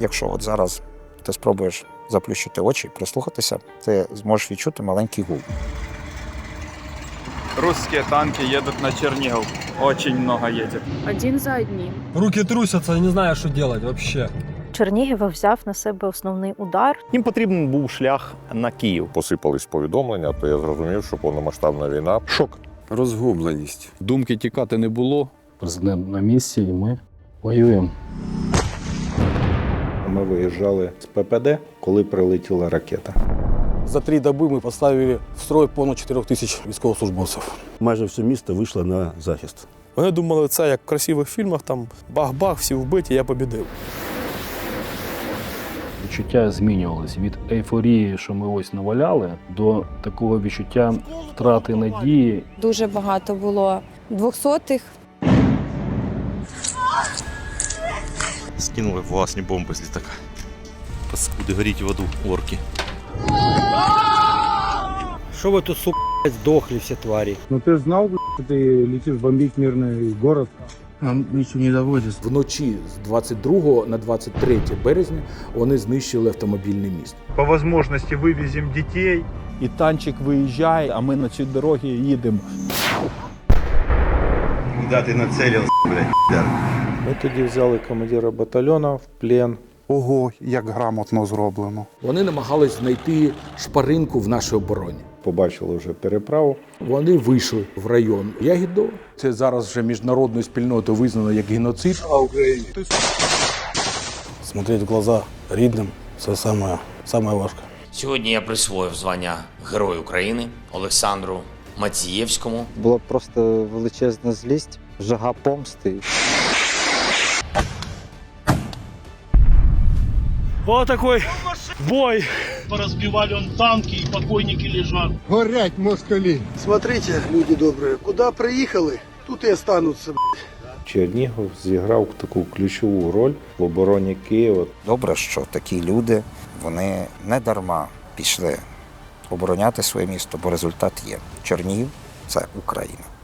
Якщо от зараз ти спробуєш заплющити очі, прислухатися, ти зможеш відчути маленький гул. Русские танки едут на Чернигов. Очень много едет. Один за одним. Руки трусятся, я не знаю, что делать вообще. Чернігів взяв на себе основний удар. Їм потрібен був шлях на Київ. Посипались повідомлення, то я зрозумів, що повномасштабна війна. Шок. Розгубленість. Думки тікати не було. Президент на місці, і ми воюємо. Ми виїжджали з ППД, коли прилетіла ракета. За три доби ми поставили в строй понад 4 тисяч військовослужбовців. Майже все місто вийшло на захист. Вони думали, це як в красивих фільмах, там бах-бах, всі вбиті, я побідив. Відчуття змінювалися від ейфорії, що ми ось наваляли, до такого відчуття втрати надії. Дуже багато було двохсотих. Скинули власні бомби з літака. Паскуди горіть в аду, орки. Що ви тут, сука, здохли всі тварі? Ну ти знав, що ти летиш бомбити мирний город? Нам нічого не доводиться. Вночі з 22 на 23 березня вони знищили автомобільний міст. По возможности вывезем детей. І танчик виїжджає, а ми на цій дорогі їдемо. Куди ти нацелив, блядь? Ми тоді взяли командира батальйону в плен. Ого, як грамотно зроблено. Вони намагались знайти шпаринку в нашій обороні. Побачили вже переправу. Вони вийшли в район Ягідо. Це зараз вже міжнародною спільнотою визнано як геноцид. Смотреть в глаза рідним це саме, саме важко. Сьогодні я присвоїв звання Герой України Олександру Мацієвському. Була просто величезна злість, жага помсти. О, такой бой! Поразбивали он танки і покойники лежать. Горять москалі. Смотрите, люди добрі, куди приїхали, тут і остануться. Чернігов зіграв таку ключову роль в обороні Києва. Добре, що такі люди вони не дарма пішли обороняти своє місто, бо результат є. Чернігів це Україна.